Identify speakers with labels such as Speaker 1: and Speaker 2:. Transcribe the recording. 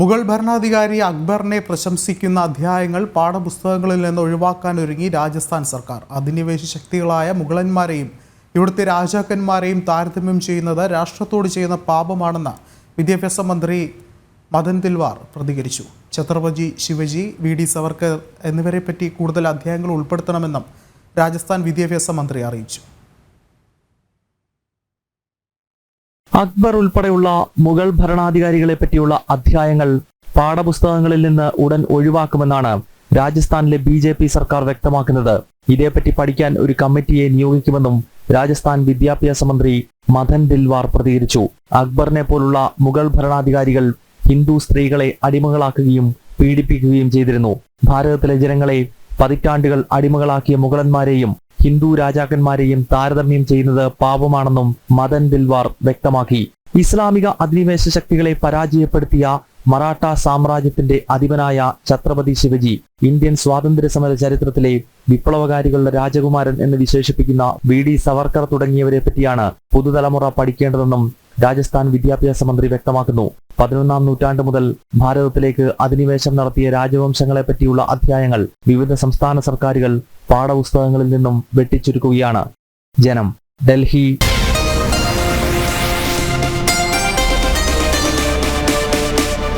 Speaker 1: മുഗൾ ഭരണാധികാരി അക്ബറിനെ പ്രശംസിക്കുന്ന അധ്യായങ്ങൾ പാഠപുസ്തകങ്ങളിൽ നിന്ന് ഒഴിവാക്കാൻ ഒരുങ്ങി രാജസ്ഥാൻ സർക്കാർ. അധിനിവേശ ശക്തികളായ മുഗളന്മാരെയും ഇവിടുത്തെ രാജാക്കന്മാരെയും താരതമ്യം ചെയ്യുന്നത് രാഷ്ട്രത്തോട് ചെയ്യുന്ന പാപമാണെന്ന് വിദ്യാഭ്യാസ മന്ത്രി മദൻ തിൽവാർ പ്രതികരിച്ചു. ഛത്രപതി ശിവജി വി ഡി സവർക്കർ എന്നിവരെ പറ്റി കൂടുതൽ അധ്യായങ്ങൾ ഉൾപ്പെടുത്തണമെന്നും രാജസ്ഥാൻ വിദ്യാഭ്യാസ മന്ത്രി അറിയിച്ചു.
Speaker 2: അക്ബർ ഉൾപ്പെടെയുള്ള മുഗൾ ഭരണാധികാരികളെ പറ്റിയുള്ള അധ്യായങ്ങൾ പാഠപുസ്തകങ്ങളിൽ നിന്ന് ഉടൻ ഒഴിവാക്കുമെന്നാണ് രാജസ്ഥാനിലെ ബി ജെ പി സർക്കാർ വ്യക്തമാക്കുന്നത്. ഇതേപ്പറ്റി പഠിക്കാൻ ഒരു കമ്മിറ്റിയെ നിയോഗിക്കുമെന്നും രാജസ്ഥാൻ വിദ്യാഭ്യാസ മന്ത്രി മദൻ ദിൽവാർ പ്രതികരിച്ചു. അക്ബറിനെ പോലുള്ള മുഗൾ ഭരണാധികാരികൾ ഹിന്ദു സ്ത്രീകളെ അടിമകളാക്കുകയും പീഡിപ്പിക്കുകയും ചെയ്തിരുന്നു. ഭാരതത്തിലെ ജനങ്ങളെ പതിറ്റാണ്ടുകൾ അടിമകളാക്കിയ മുഗളന്മാരെയും ഹിന്ദു രാജാക്കന്മാരെയും താരതമ്യം ചെയ്യുന്നത് പാപമാണെന്നും മദൻ ദിൽവാർ വ്യക്തമാക്കി. ഇസ്ലാമിക അധിനിവേശ ശക്തികളെ പരാജയപ്പെടുത്തിയ മറാഠ സാമ്രാജ്യത്തിന്റെ അധിപനായ ഛത്രപതി ശിവജി ഇന്ത്യൻ സ്വാതന്ത്ര്യ സമര ചരിത്രത്തിലെ വിപ്ലവകാരികളുടെ രാജകുമാരൻ എന്ന് വിശേഷിപ്പിക്കുന്ന വി. ഡി. സവർക്കർ തുടങ്ങിയവരെ പറ്റിയാണ് പുതുതലമുറ പഠിക്കേണ്ടതെന്നും രാജസ്ഥാൻ വിദ്യാഭ്യാസ മന്ത്രി വ്യക്തമാക്കുന്നു. പതിനൊന്നാം നൂറ്റാണ്ട് മുതൽ ഭാരതത്തിലേക്ക് അധിനിവേശം നടത്തിയ രാജവംശങ്ങളെ പറ്റിയുള്ള അധ്യായങ്ങൾ വിവിധ സംസ്ഥാന സർക്കാരുകൾ പാഠപുസ്തകങ്ങളിൽ നിന്നും വെട്ടിച്ചുരുക്കുകയാണ്. ജനം ഡൽഹി